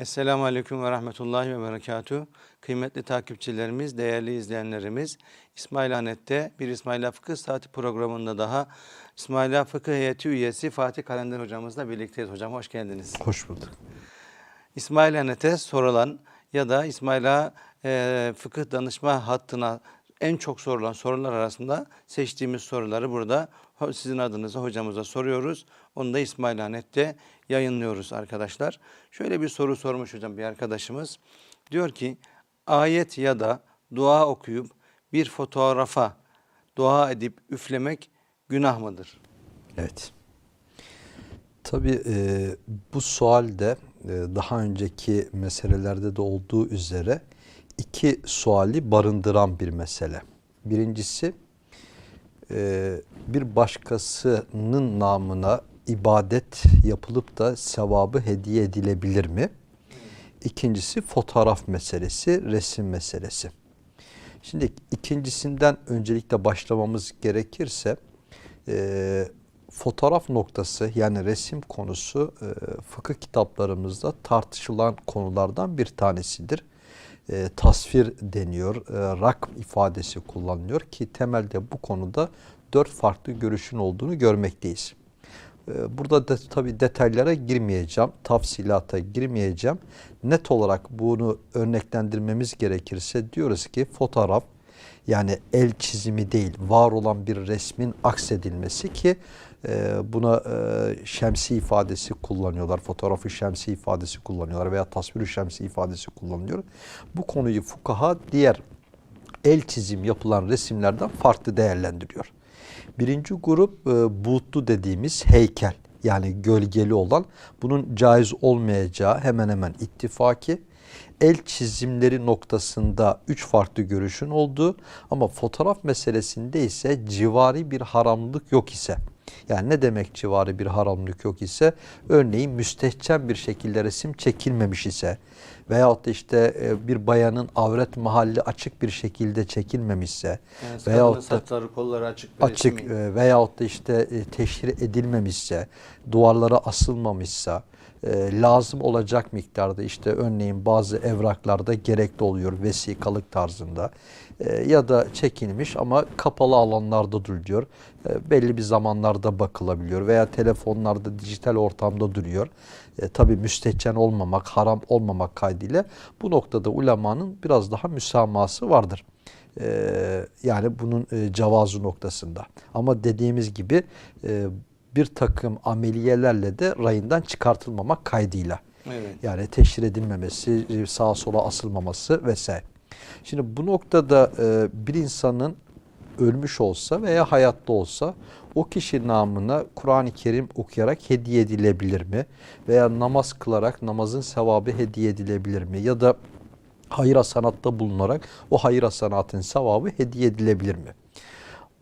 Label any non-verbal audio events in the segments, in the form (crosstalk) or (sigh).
Esselamu Aleyküm ve Rahmetullahi ve Berekatuhu. Kıymetli takipçilerimiz, değerli izleyenlerimiz, İsmail Hanet'te bir İsmaila Fıkıh Saati programında daha İsmaila Fıkıh Heyeti üyesi Fatih Kalender hocamızla birlikteyiz. Hocam hoş geldiniz. Hoş bulduk. İsmail Hanet'e sorulan ya da İsmail'a e, fıkıh danışma hattına en çok sorulan sorular arasında seçtiğimiz soruları burada sizin adınıza hocamıza soruyoruz. Onu da İsmail Hanet'te yayınlıyoruz arkadaşlar. Şöyle bir soru sormuş hocam bir arkadaşımız. Diyor ki ayet ya da dua okuyup bir fotoğrafa dua edip üflemek günah mıdır? Evet. Tabii e, bu sual de e, daha önceki meselelerde de olduğu üzere iki suali barındıran bir mesele. Birincisi e, bir başkasının namına ibadet yapılıp da sevabı hediye edilebilir mi? İkincisi fotoğraf meselesi, resim meselesi. Şimdi ikincisinden öncelikle başlamamız gerekirse e, fotoğraf noktası yani resim konusu e, fıkıh kitaplarımızda tartışılan konulardan bir tanesidir. E, tasvir deniyor, e, rak ifadesi kullanılıyor ki temelde bu konuda dört farklı görüşün olduğunu görmekteyiz. E, Burada da tabii detaylara girmeyeceğim, tafsilata girmeyeceğim. Net olarak bunu örneklendirmemiz gerekirse diyoruz ki fotoğraf yani el çizimi değil var olan bir resmin aksedilmesi ki e, buna e, şemsi ifadesi kullanıyorlar. Fotoğrafı şemsi ifadesi kullanıyorlar veya tasviri şemsi ifadesi kullanılıyor. Bu konuyu fukaha diğer el çizim yapılan resimlerden farklı değerlendiriyor. Birinci grup e, buğutlu dediğimiz heykel yani gölgeli olan bunun caiz olmayacağı hemen hemen ittifaki. El çizimleri noktasında üç farklı görüşün olduğu ama fotoğraf meselesinde ise civari bir haramlık yok ise yani ne demek civari bir haramlık yok ise örneğin müstehcen bir şekilde resim çekilmemiş ise veyahut da işte e, bir bayanın avret mahalli açık bir şekilde çekilmemişse Yani veyahut da saçları kolları açık bir açık resmi. e, veyahut da işte e, teşhir edilmemişse, duvarlara asılmamışsa, e, lazım olacak miktarda işte örneğin bazı evraklarda gerekli oluyor vesikalık tarzında ya da çekilmiş ama kapalı alanlarda duruyor. E, belli bir zamanlarda bakılabiliyor veya telefonlarda dijital ortamda duruyor. E, tabii müstehcen olmamak, haram olmamak kaydıyla bu noktada ulemanın biraz daha müsamahası vardır. Ee, yani bunun e, cevazı noktasında. Ama dediğimiz gibi e, bir takım ameliyelerle de rayından çıkartılmamak kaydıyla. Evet. Yani teşhir edilmemesi, e, sağa sola asılmaması vesaire. Şimdi bu noktada e, bir insanın ölmüş olsa veya hayatta olsa o kişi namına Kur'an-ı Kerim okuyarak hediye edilebilir mi? Veya namaz kılarak namazın sevabı hediye edilebilir mi? Ya da hayır hasanatta bulunarak o hayır hasanatın sevabı hediye edilebilir mi?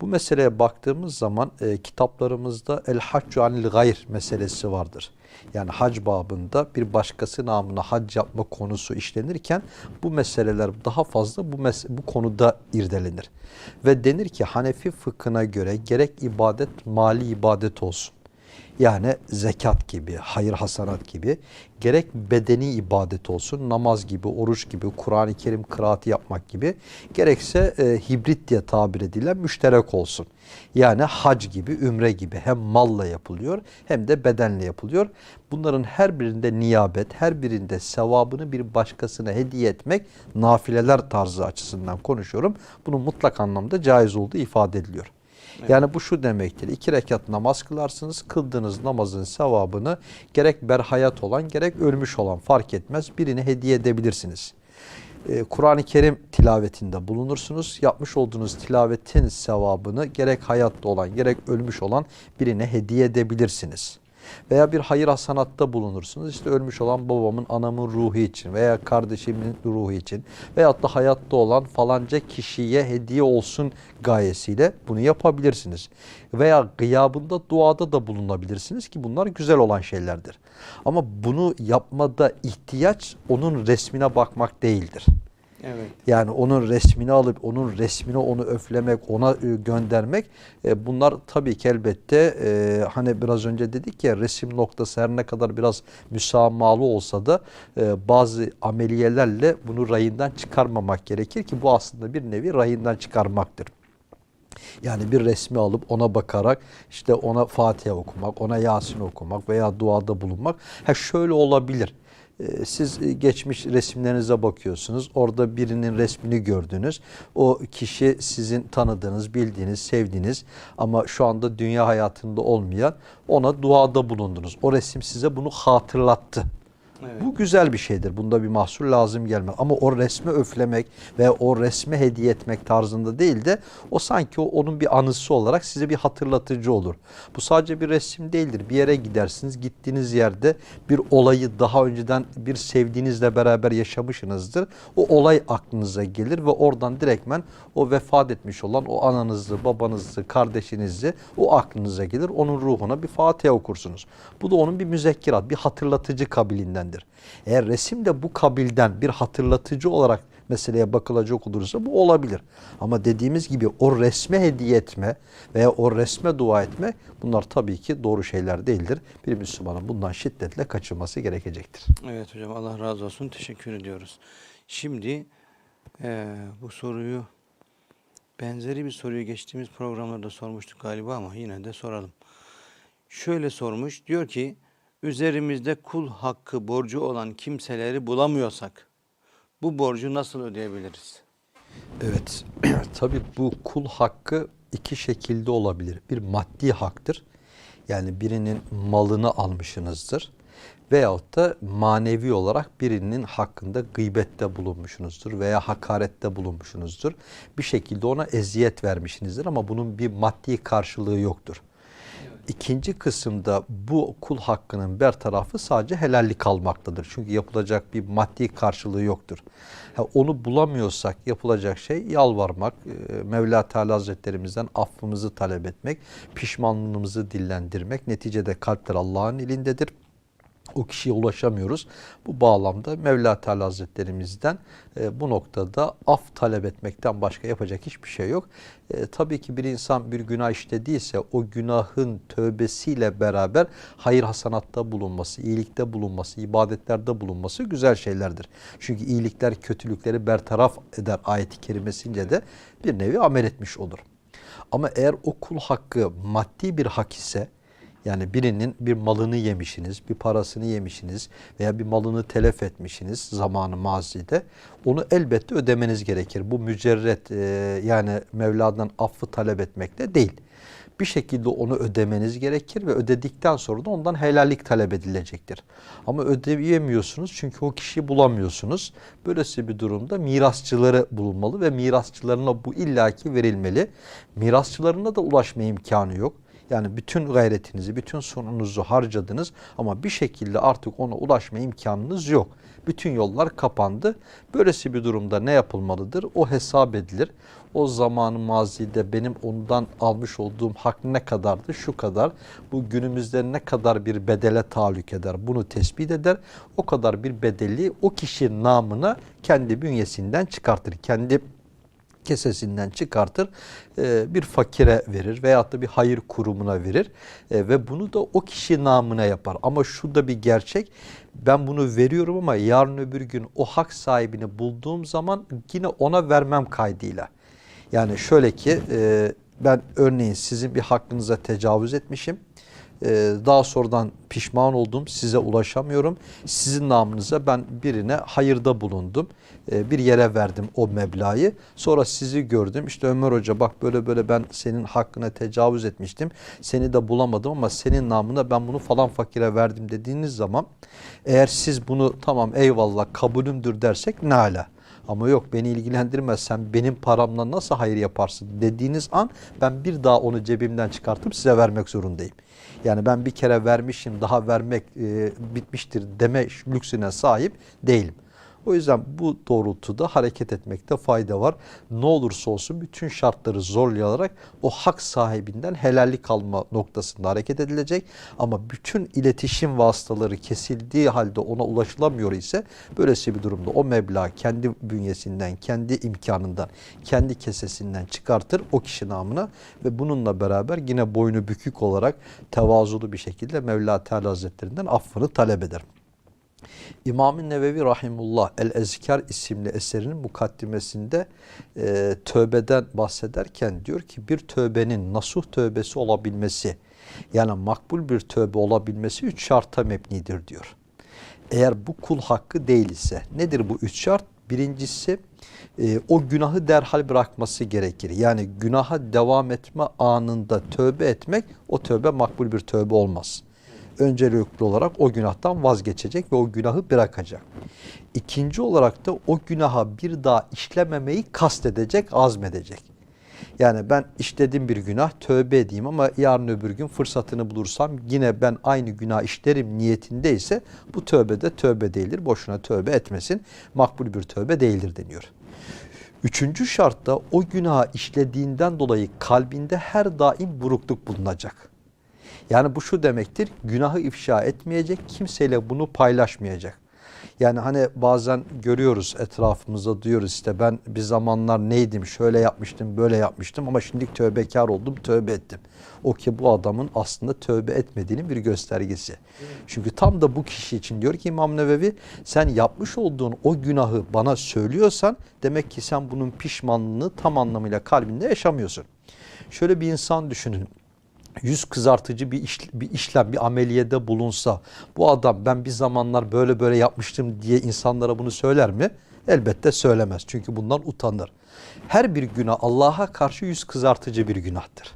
Bu meseleye baktığımız zaman e, kitaplarımızda el haccu anil gayr meselesi vardır. Yani hac babında bir başkası namına hac yapma konusu işlenirken bu meseleler daha fazla bu, mes bu konuda irdelenir. Ve denir ki Hanefi fıkhına göre gerek ibadet mali ibadet olsun. Yani zekat gibi, hayır hasanat gibi gerek bedeni ibadet olsun, namaz gibi, oruç gibi, Kur'an-ı Kerim kıraati yapmak gibi gerekse e, hibrit diye tabir edilen müşterek olsun. Yani hac gibi, ümre gibi hem malla yapılıyor hem de bedenle yapılıyor. Bunların her birinde niyabet, her birinde sevabını bir başkasına hediye etmek nafileler tarzı açısından konuşuyorum. Bunun mutlak anlamda caiz olduğu ifade ediliyor. Yani bu şu demektir. İki rekat namaz kılarsınız. Kıldığınız namazın sevabını gerek berhayat olan gerek ölmüş olan fark etmez. Birine hediye edebilirsiniz. Ee, Kur'an-ı Kerim tilavetinde bulunursunuz. Yapmış olduğunuz tilavetin sevabını gerek hayatta olan gerek ölmüş olan birine hediye edebilirsiniz. Veya bir hayır hasanatta bulunursunuz. İşte ölmüş olan babamın, anamın ruhu için veya kardeşimin ruhu için veyahut da hayatta olan falanca kişiye hediye olsun gayesiyle bunu yapabilirsiniz. Veya gıyabında duada da bulunabilirsiniz ki bunlar güzel olan şeylerdir. Ama bunu yapmada ihtiyaç onun resmine bakmak değildir. Evet. Yani onun resmini alıp onun resmini onu öflemek, ona e, göndermek e, bunlar tabii ki elbette e, hani biraz önce dedik ya resim noktası her ne kadar biraz müsamahalı olsa da e, bazı ameliyelerle bunu rayından çıkarmamak gerekir ki bu aslında bir nevi rayından çıkarmaktır. Yani bir resmi alıp ona bakarak işte ona Fatiha okumak, ona Yasin okumak veya duada bulunmak. Ha şöyle olabilir. Ee, Siz e, geçmiş resimlerinize bakıyorsunuz. Orada birinin resmini gördünüz. O kişi sizin tanıdığınız, bildiğiniz, sevdiğiniz ama şu anda dünya hayatında olmayan ona duada bulundunuz. O resim size bunu hatırlattı. Evet. Bu güzel bir şeydir. Bunda bir mahsur lazım gelmez. Ama o resme öflemek ve o resme hediye etmek tarzında değil de o sanki onun bir anısı olarak size bir hatırlatıcı olur. Bu sadece bir resim değildir. Bir yere gidersiniz. Gittiğiniz yerde bir olayı daha önceden bir sevdiğinizle beraber yaşamışsınızdır. O olay aklınıza gelir ve oradan direktmen o vefat etmiş olan o ananızı, babanızı, kardeşinizi o aklınıza gelir. Onun ruhuna bir Fatiha okursunuz. Bu da onun bir müzekkirat, bir hatırlatıcı kabilindendir. Eğer resim de bu kabilden bir hatırlatıcı olarak meseleye bakılacak olursa bu olabilir. Ama dediğimiz gibi o resme hediye etme veya o resme dua etme bunlar tabii ki doğru şeyler değildir. Bir Müslümanın bundan şiddetle kaçınması gerekecektir. Evet hocam Allah razı olsun. Teşekkür ediyoruz. Şimdi eee, bu soruyu benzeri bir soruyu geçtiğimiz programlarda sormuştuk galiba ama yine de soralım. Şöyle sormuş. Diyor ki üzerimizde kul hakkı borcu olan kimseleri bulamıyorsak bu borcu nasıl ödeyebiliriz? Evet. (clears throat) Tabii bu kul hakkı iki şekilde olabilir. Bir maddi haktır. Yani birinin malını almışsınızdır. Veyahut da manevi olarak birinin hakkında gıybette bulunmuşsunuzdur veya hakarette bulunmuşsunuzdur. Bir şekilde ona eziyet vermişsinizdir ama bunun bir maddi karşılığı yoktur. İkinci kısımda bu kul hakkının bertarafı sadece helallik almaktadır. Çünkü yapılacak bir maddi karşılığı yoktur. Ha, onu bulamıyorsak yapılacak şey yalvarmak, e, Mevla Teala Hazretlerimizden affımızı talep etmek, pişmanlığımızı dillendirmek. Neticede kalpler Allah'ın elindedir o kişiye ulaşamıyoruz. Bu bağlamda Mevla Teala Hazretlerimizden e, bu noktada af talep etmekten başka yapacak hiçbir şey yok. E, tabii ki bir insan bir günah işlediyse o günahın tövbesiyle beraber hayır hasanatta bulunması, iyilikte bulunması, ibadetlerde bulunması güzel şeylerdir. Çünkü iyilikler kötülükleri bertaraf eder ayeti kerimesince de bir nevi amel etmiş olur. Ama eğer o kul hakkı maddi bir hak ise yani birinin bir malını yemişsiniz, bir parasını yemişsiniz veya bir malını telef etmişsiniz zamanı mazide. Onu elbette ödemeniz gerekir. Bu mücerret e, yani Mevla'dan affı talep etmekle değil. Bir şekilde onu ödemeniz gerekir ve ödedikten sonra da ondan helallik talep edilecektir. Ama ödeyemiyorsunuz çünkü o kişiyi bulamıyorsunuz. Böylesi bir durumda mirasçıları bulunmalı ve mirasçılarına bu illaki verilmeli. Mirasçılarına da ulaşma imkanı yok. Yani bütün gayretinizi, bütün sonunuzu harcadınız ama bir şekilde artık ona ulaşma imkanınız yok. Bütün yollar kapandı. Böylesi bir durumda ne yapılmalıdır? O hesap edilir. O zamanı mazide benim ondan almış olduğum hak ne kadardı? Şu kadar. Bu günümüzde ne kadar bir bedele tahallük eder? Bunu tespit eder. O kadar bir bedeli o kişi namına kendi bünyesinden çıkartır. Kendi kesesinden çıkartır e, bir fakire verir veyahut da bir hayır kurumuna verir E, ve bunu da o kişi namına yapar. Ama şu da bir gerçek ben bunu veriyorum ama yarın öbür gün o hak sahibini bulduğum zaman yine ona vermem kaydıyla. Yani şöyle ki e, ben örneğin sizin bir hakkınıza tecavüz etmişim. Daha sonradan pişman oldum, size ulaşamıyorum. Sizin namınıza ben birine hayırda bulundum. Ee, bir yere verdim o meblağı. Sonra sizi gördüm. İşte Ömer Hoca bak böyle böyle ben senin hakkına tecavüz etmiştim. Seni de bulamadım ama senin namına ben bunu falan fakire verdim dediğiniz zaman eğer siz bunu tamam eyvallah kabulümdür dersek ne ala. Ama yok beni ilgilendirmez sen benim paramla nasıl hayır yaparsın dediğiniz an ben bir daha onu cebimden çıkartıp size vermek zorundayım. Yani ben bir kere vermişim daha vermek e, bitmiştir deme lüksüne sahip değilim. O yüzden bu doğrultuda hareket etmekte fayda var. Ne olursa olsun bütün şartları zorlayarak o hak sahibinden helallik alma noktasında hareket edilecek. Ama bütün iletişim vasıtaları kesildiği halde ona ulaşılamıyor ise böylesi bir durumda o meblağ kendi bünyesinden, kendi imkanından, kendi kesesinden çıkartır o kişi namına ve bununla beraber yine boynu bükük olarak tevazulu bir şekilde Mevla Teala Hazretlerinden affını talep eder. İmam-ı Nevevi Rahimullah El-Ezkar isimli eserinin mukaddimesinde e, tövbeden bahsederken diyor ki bir tövbenin nasuh tövbesi olabilmesi yani makbul bir tövbe olabilmesi üç şarta mebnidir diyor. Eğer bu kul hakkı değil ise nedir bu üç şart? Birincisi e, o günahı derhal bırakması gerekir. Yani günaha devam etme anında tövbe etmek o tövbe makbul bir tövbe olmaz öncelikli olarak o günahtan vazgeçecek ve o günahı bırakacak. İkinci olarak da o günaha bir daha işlememeyi kastedecek, azmedecek. Yani ben işlediğim bir günah tövbe edeyim ama yarın öbür gün fırsatını bulursam yine ben aynı günah işlerim niyetindeyse bu tövbe de tövbe değildir. Boşuna tövbe etmesin. Makbul bir tövbe değildir deniyor. Üçüncü şartta o günahı işlediğinden dolayı kalbinde her daim burukluk bulunacak. Yani bu şu demektir, günahı ifşa etmeyecek, kimseyle bunu paylaşmayacak. Yani hani bazen görüyoruz etrafımızda diyoruz işte ben bir zamanlar neydim, şöyle yapmıştım, böyle yapmıştım ama şimdi tövbekar oldum, tövbe ettim. O ki bu adamın aslında tövbe etmediğinin bir göstergesi. Çünkü tam da bu kişi için diyor ki İmam Nevevi sen yapmış olduğun o günahı bana söylüyorsan demek ki sen bunun pişmanlığını tam anlamıyla kalbinde yaşamıyorsun. Şöyle bir insan düşünün yüz kızartıcı bir, iş, bir işlem, bir ameliyede bulunsa bu adam ben bir zamanlar böyle böyle yapmıştım diye insanlara bunu söyler mi? Elbette söylemez. Çünkü bundan utanır. Her bir günah Allah'a karşı yüz kızartıcı bir günahtır.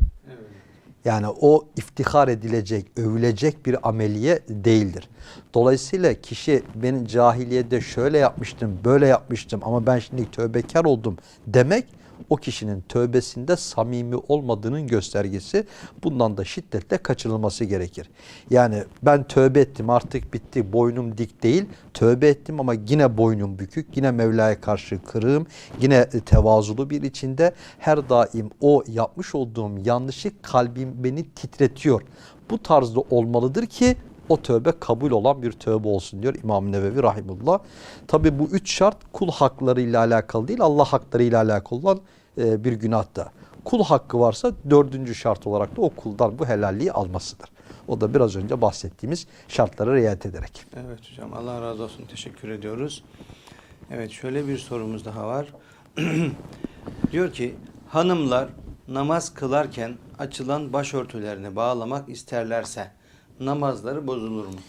Yani o iftihar edilecek, övülecek bir ameliye değildir. Dolayısıyla kişi ben cahiliyede şöyle yapmıştım, böyle yapmıştım ama ben şimdi tövbekar oldum demek o kişinin tövbesinde samimi olmadığının göstergesi. Bundan da şiddetle kaçınılması gerekir. Yani ben tövbe ettim artık bitti boynum dik değil. Tövbe ettim ama yine boynum bükük. Yine Mevla'ya karşı kırığım. Yine tevazulu bir içinde her daim o yapmış olduğum yanlışı kalbim beni titretiyor. Bu tarzda olmalıdır ki o tövbe kabul olan bir tövbe olsun diyor İmam Nevevi Rahimullah. Tabi bu üç şart kul haklarıyla alakalı değil Allah haklarıyla alakalı olan e, bir günahta. Kul hakkı varsa dördüncü şart olarak da o kuldan bu helalliği almasıdır. O da biraz önce bahsettiğimiz şartlara riayet ederek. Evet hocam Allah razı olsun teşekkür ediyoruz. Evet şöyle bir sorumuz daha var. (clears throat) Diyor ki hanımlar namaz kılarken açılan başörtülerini bağlamak isterlerse namazları bozulur mu?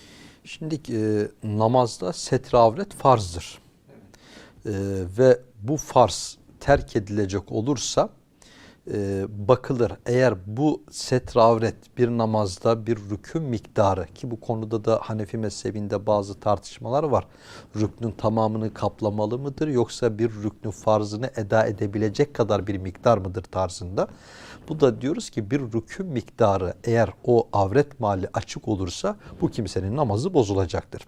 Şimdi e, namazda setre avret farzdır. E, ve bu farz terk edilecek olursa e, bakılır. Eğer bu setre avret bir namazda bir rükün miktarı ki bu konuda da Hanefi mezhebinde bazı tartışmalar var. Rüknün tamamını kaplamalı mıdır yoksa bir rüknü farzını eda edebilecek kadar bir miktar mıdır tarzında. Bu da diyoruz ki bir rükün miktarı eğer o avret mali açık olursa bu kimsenin namazı bozulacaktır.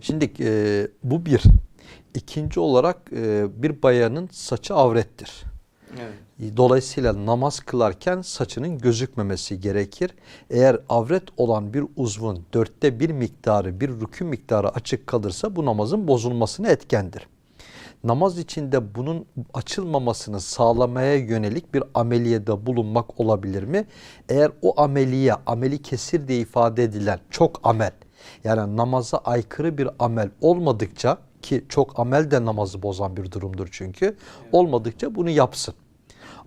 Şimdi e, bu bir. İkinci olarak e, bir bayanın saçı avrettir. Evet. Dolayısıyla namaz kılarken saçının gözükmemesi gerekir. Eğer avret olan bir uzvun dörtte bir miktarı, bir rükün miktarı açık kalırsa bu namazın bozulmasına etkendir. Namaz içinde bunun açılmamasını sağlamaya yönelik bir ameliyede bulunmak olabilir mi? Eğer o ameliye, ameli kesir diye ifade edilen çok amel, yani namaza aykırı bir amel olmadıkça ki çok amel de namazı bozan bir durumdur çünkü. Olmadıkça bunu yapsın.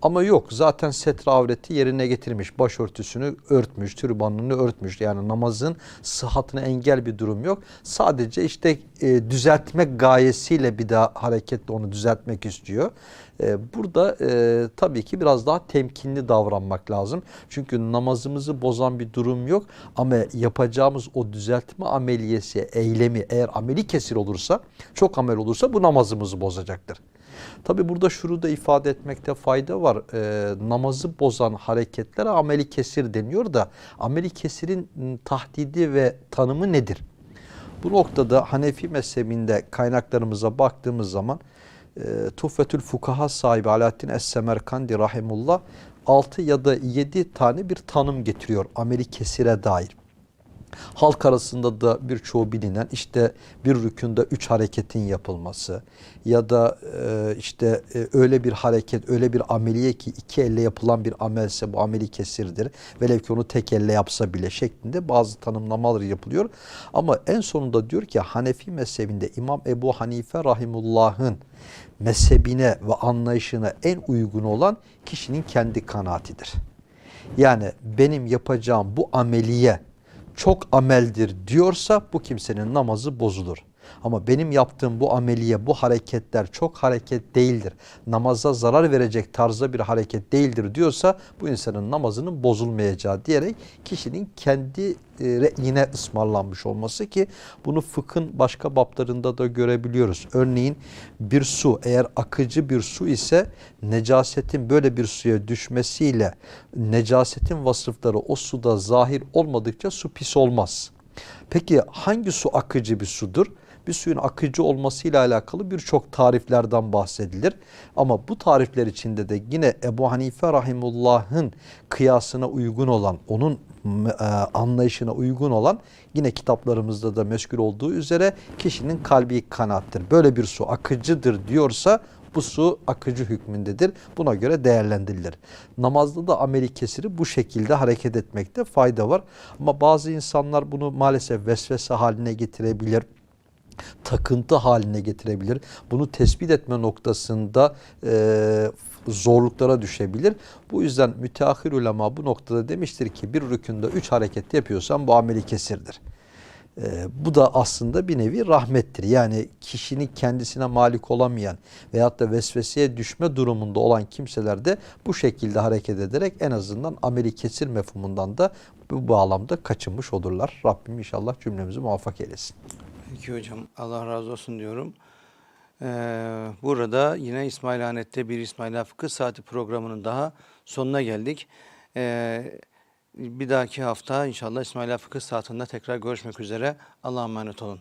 Ama yok zaten setre avreti yerine getirmiş. Başörtüsünü örtmüş, türbanını örtmüş. Yani namazın sıhhatine engel bir durum yok. Sadece işte e, düzeltmek gayesiyle bir daha hareketle onu düzeltmek istiyor. E, burada e, tabii ki biraz daha temkinli davranmak lazım. Çünkü namazımızı bozan bir durum yok. Ama yapacağımız o düzeltme ameliyesi, eylemi eğer ameli kesir olursa, çok amel olursa bu namazımızı bozacaktır. Tabi burada şunu da ifade etmekte fayda var. E, namazı bozan hareketlere ameli kesir deniyor da ameli kesirin tahdidi ve tanımı nedir? Bu noktada Hanefi mezhebinde kaynaklarımıza baktığımız zaman e, Tuhfetül Fukaha sahibi Alaaddin Es-Semerkandi Rahimullah 6 ya da 7 tane bir tanım getiriyor ameli kesire dair. Halk arasında da birçoğu bilinen işte bir rükünde üç hareketin yapılması ya da e, işte e, öyle bir hareket, öyle bir ameliye ki iki elle yapılan bir amelse bu ameli kesirdir. Velev ki onu tek elle yapsa bile şeklinde bazı tanımlamalar yapılıyor. Ama en sonunda diyor ki Hanefi mezhebinde İmam Ebu Hanife Rahimullah'ın mezhebine ve anlayışına en uygun olan kişinin kendi kanaatidir. Yani benim yapacağım bu ameliye çok ameldir diyorsa bu kimsenin namazı bozulur. Ama benim yaptığım bu ameliye, bu hareketler çok hareket değildir. Namaza zarar verecek tarzda bir hareket değildir diyorsa bu insanın namazının bozulmayacağı diyerek kişinin kendi e, yine ısmarlanmış olması ki bunu fıkhın başka bablarında da görebiliyoruz. Örneğin bir su eğer akıcı bir su ise necasetin böyle bir suya düşmesiyle necasetin vasıfları o suda zahir olmadıkça su pis olmaz. Peki hangi su akıcı bir sudur? Bir suyun akıcı olmasıyla alakalı birçok tariflerden bahsedilir. Ama bu tarifler içinde de yine Ebu Hanife Rahimullah'ın kıyasına uygun olan, onun e, anlayışına uygun olan yine kitaplarımızda da meskul olduğu üzere kişinin kalbi kanattır. Böyle bir su akıcıdır diyorsa bu su akıcı hükmündedir. Buna göre değerlendirilir. Namazda da ameli kesiri bu şekilde hareket etmekte fayda var. Ama bazı insanlar bunu maalesef vesvese haline getirebilir takıntı haline getirebilir. Bunu tespit etme noktasında e, zorluklara düşebilir. Bu yüzden müteahhir ulema bu noktada demiştir ki bir rükünde üç hareket yapıyorsan bu ameli kesirdir. E, bu da aslında bir nevi rahmettir. Yani kişinin kendisine malik olamayan veyahut da vesveseye düşme durumunda olan kimseler de bu şekilde hareket ederek en azından ameli kesir mefhumundan da bu bağlamda kaçınmış olurlar. Rabbim inşallah cümlemizi muvaffak eylesin. Peki hocam Allah razı olsun diyorum. Ee, burada yine İsmailhanet'te bir İsmaila Fıkıh Saati programının daha sonuna geldik. Ee, bir dahaki hafta inşallah İsmaila Fıkıh Saati'nde tekrar görüşmek üzere. Allah'a emanet olun.